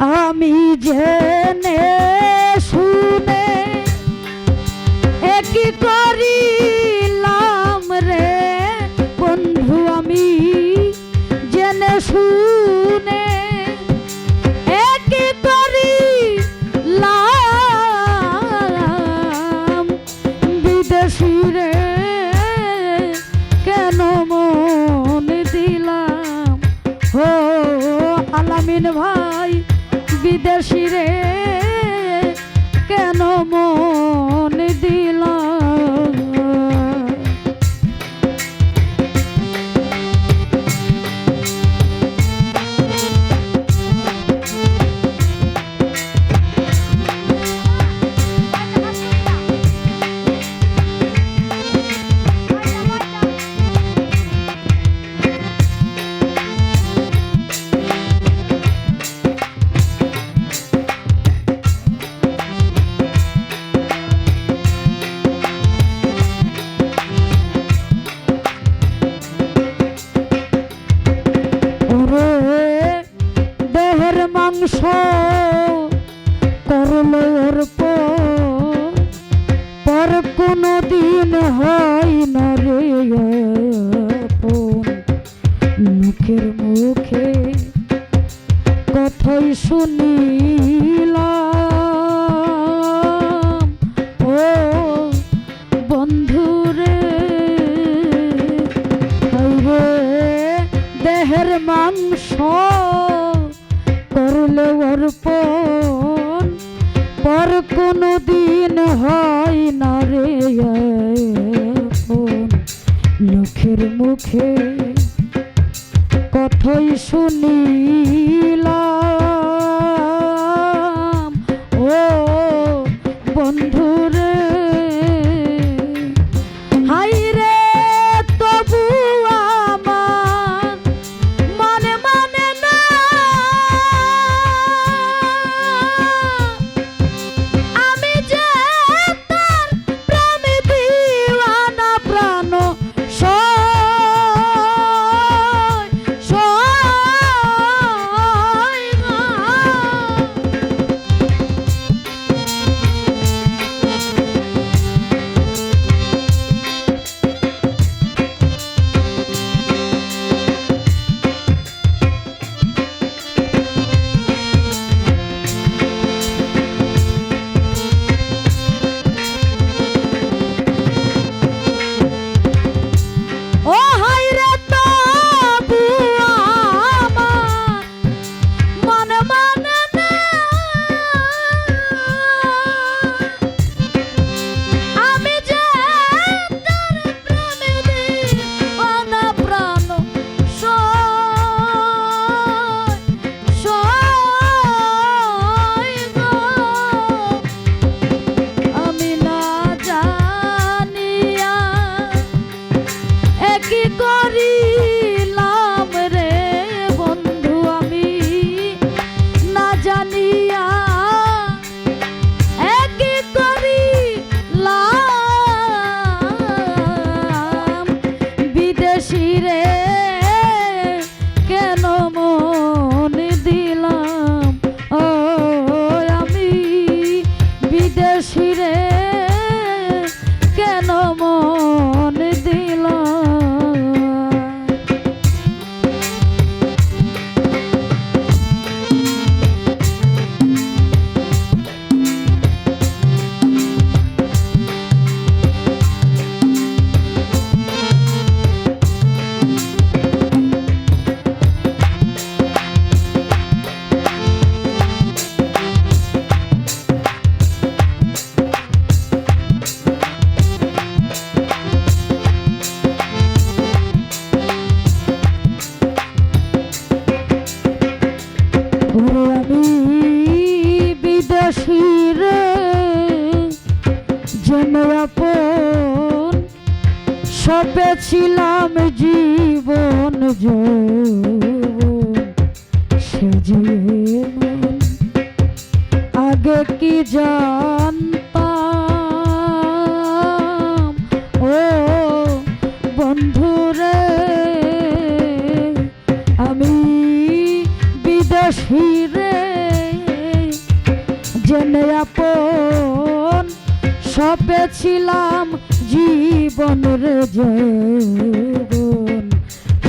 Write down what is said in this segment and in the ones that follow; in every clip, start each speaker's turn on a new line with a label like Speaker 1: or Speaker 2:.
Speaker 1: আমি জেনে শুনিলাম। ও বন্ধুরে দেহের মাংস করলে অর্পণ পর কোনো দিন হয় না রে লোকের মুখে কথই শুনিলা সবে ছিলাম জীবন সেজিয়ে আগে কি জানতাম? ও বন্ধুরে আমি বিদেশি রে। জেনে আপন সবে ছিলাম করে যৌবন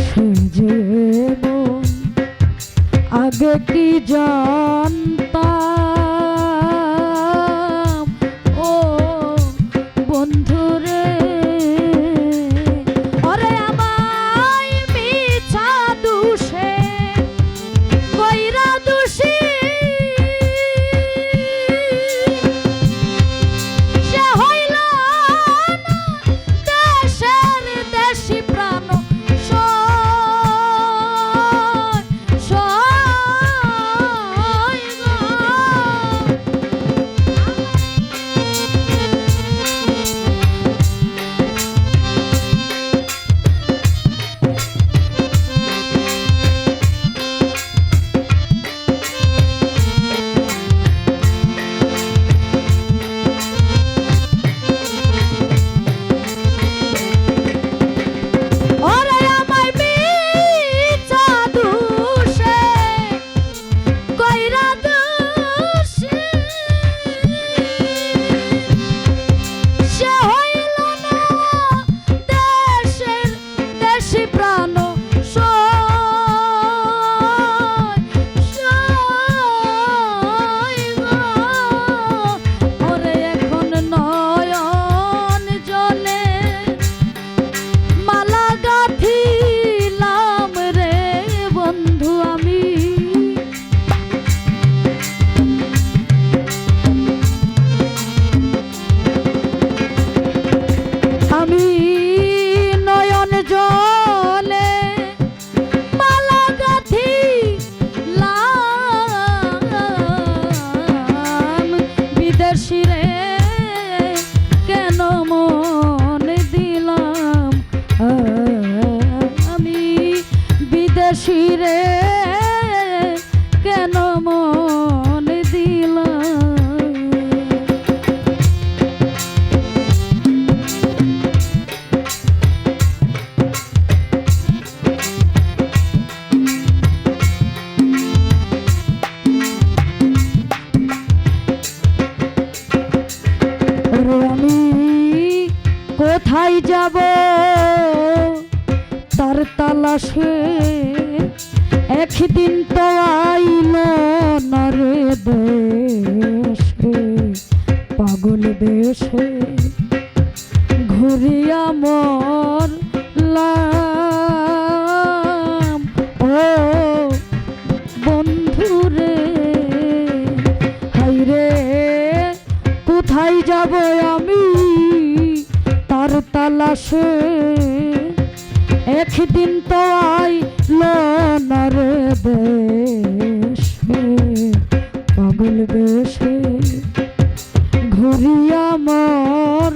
Speaker 1: সেজে মন। আগে কি জানতা একদিন তো আইল নরে দেশে, পাগল দেশে। ঘুরিয়া মর লা বন্ধু রে বন্ধুরে হাইরে কোথায় যাব আমি তার তালাশে? একদিন তো আই বাঁচল না পাগল বেশে ঘুরিয়া মার